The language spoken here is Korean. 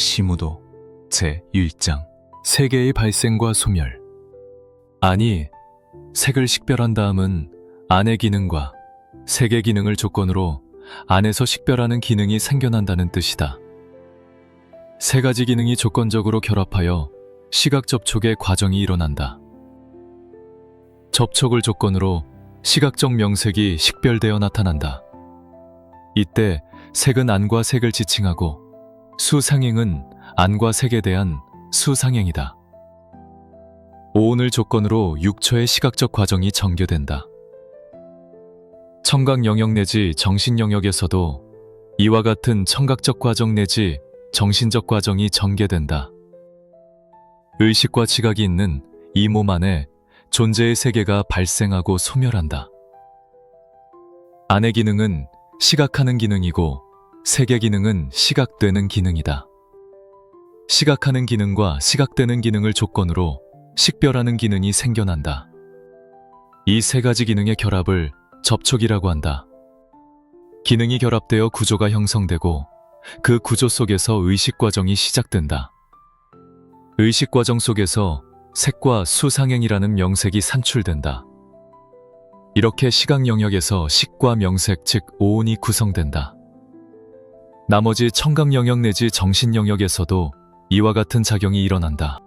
시무도 제1장 세계의 발생과 소멸 아니 색을 식별한 다음은 안의 기능과 색의 기능을 조건으로 안에서 식별하는 기능이 생겨난다는 뜻이다. 세 가지 기능이 조건적으로 결합하여 시각 접촉의 과정이 일어난다. 접촉을 조건으로 시각적 명색이 식별되어 나타난다. 이때 색은 안과 색을 지칭하고 수상행은 안과 색에 대한 수상행이다. 오온을 조건으로 6초의 시각적 과정이 전개된다. 청각 영역 내지 정신 영역에서도 이와 같은 청각적 과정 내지 정신적 과정이 전개된다. 의식과 지각이 있는 이 몸 안에 존재의 세계가 발생하고 소멸한다. 안의 기능은 시각하는 기능이고 세계 기능은 시각되는 기능이다. 시각하는 기능과 시각되는 기능을 조건으로 식별하는 기능이 생겨난다. 이 세 가지 기능의 결합을 접촉이라고 한다. 기능이 결합되어 구조가 형성되고 그 구조 속에서 의식 과정이 시작된다. 의식 과정 속에서 색과 수상행이라는 명색이 산출된다. 이렇게 시각 영역에서 식과 명색 즉 오온이 구성된다. 나머지 청각 영역 내지 정신 영역에서도 이와 같은 작용이 일어난다.